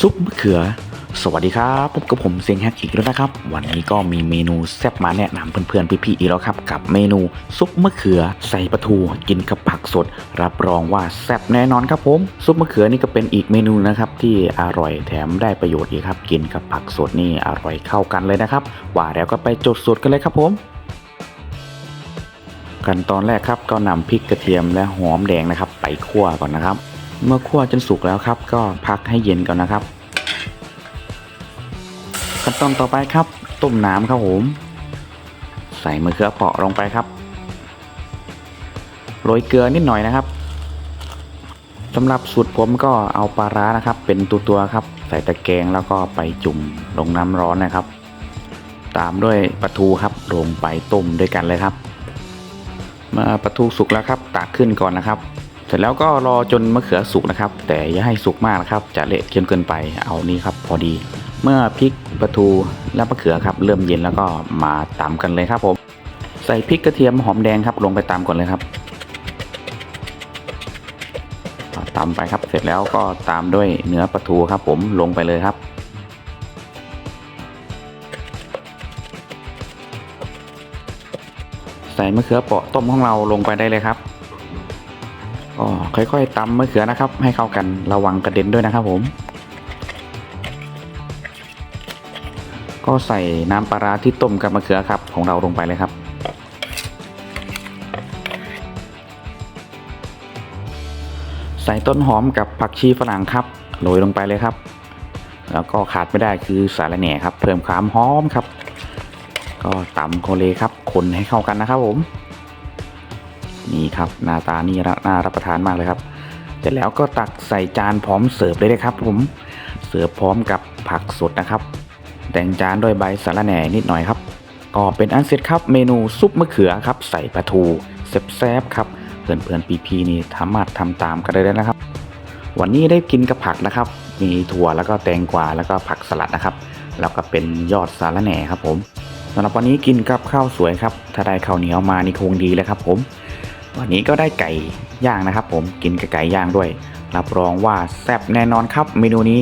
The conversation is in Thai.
ซุปมะเขือ สวัสดีครับพบกับผมเซียงแฮกอีกแล้วนะครับ วันนี้ก็มีเมนูแซ่บมาแนะนำเพื่อนๆพี่ๆอีกแล้วครับ กับเมนูซุปมะเขือ ใส่ปลาทูกินกับผักสด รับรองว่าแซ่บแน่นอนครับผมซุปมะเขือนี่ก็เป็นอีกเมนูนะครับที่อร่อยแถมได้ประโยชน์อีกครับ กินกับผักสดนี่อร่อยเข้ากันเลยนะครับว่าแล้วก็ไปจดสูตรกันเลยครับผมขั้นตอนแรกครับก็นำพริกกระเทียมและหอมแดงนะครับ ไปคั่วก่อนนะครับ เมื่อคั่วจนสุกแล้วครับ ก็พักให้เย็นก่อนนะครับขั้นตอนต่อไปครับ ต้มน้ำครับผมใส่มะเขือเปราะลงไปครับโรยเกลือนิดหน่อยนะครับสำหรับสูตรผมก็เอาปลาร้านะครับ เป็นตัวตัวๆครับ ใส่ตะแกรงแล้วก็ไปจุ่มลงน้ำร้อนนะครับ ตามด้วยปลาทูครับลงไปต้มด้วยกันเลยครับ เมื่อปลาทูสุกแล้วครับตักขึ้นก่อนนะครับ ร็จแล้วก็รอจนมะเขือสุกนะครับ แต่อย่าให้สุกมากนะครับ จะเละเค็มเกินไปเอานี่ครับ พอดี เมื่อพริกปลาทูและมะเขือครับ เริ่มเย็นแล้วก็มาตำกันเลยครับผม ใส่พริกกระเทียมหอมแดงครับลงไปตำก่อนเลยครับตำไปครับ เสร็จแล้วก็ตามด้วยเนื้อปลาทูครับ ผมลงไปเลยครับใส่มะเขือเปราะต้มของเราลงไปได้เลยครับ ก็ค่อยๆตำมะเขือนะครับ ให้เข้ากันระวังกระเด็นด้วยนะครับผม ก็ใส่น้ำปลาร้าที่ต้มกับมะเขือครับของเราลงไปเลยครับ ใส่ต้นหอมกับผักชีฝรั่งครับโรยลงไปเลยครับ แล้วก็ขาดไม่ได้คือสาระแหน่ครับ เพิ่มความหอมครับ ก็ตำโคเลครับคนให้เข้ากันนะครับผม นี่ครับหน้าตานี่น่ารับประทานมากเลยครับ เสร็จแล้วก็ตักใส่จานพร้อมเสิร์ฟเลยนะครับ ผมเสิร์ฟพร้อมกับผักสดนะครับ แต่งจานด้วยใบสะระแหน่นิดหน่อยครับ ก็เป็นอันเสร็จครับเมนูซุปมะเขือครับ ใส่ปลาทูแซ่บๆครับเพื่อนๆปีๆนี่สามารถทำตามกันได้นะครับ วันนี้ได้กินกับผักนะครับ มีถั่วแล้วก็แตงกวาแล้วก็ผักสลัดนะครับแล้วก็เป็นยอดสาระแหน่ครับผมสำหรับวันนี้กินกับข้าวสวยครับ ถ้าได้ข้าวเหนียวมานี่คงดีเลยครับผม วันนี้ก็ได้ไก่ย่างนะครับ ผมกินกับไก่ย่างด้วย รับรองว่าแซ่บแน่นอนครับ เมนูนี้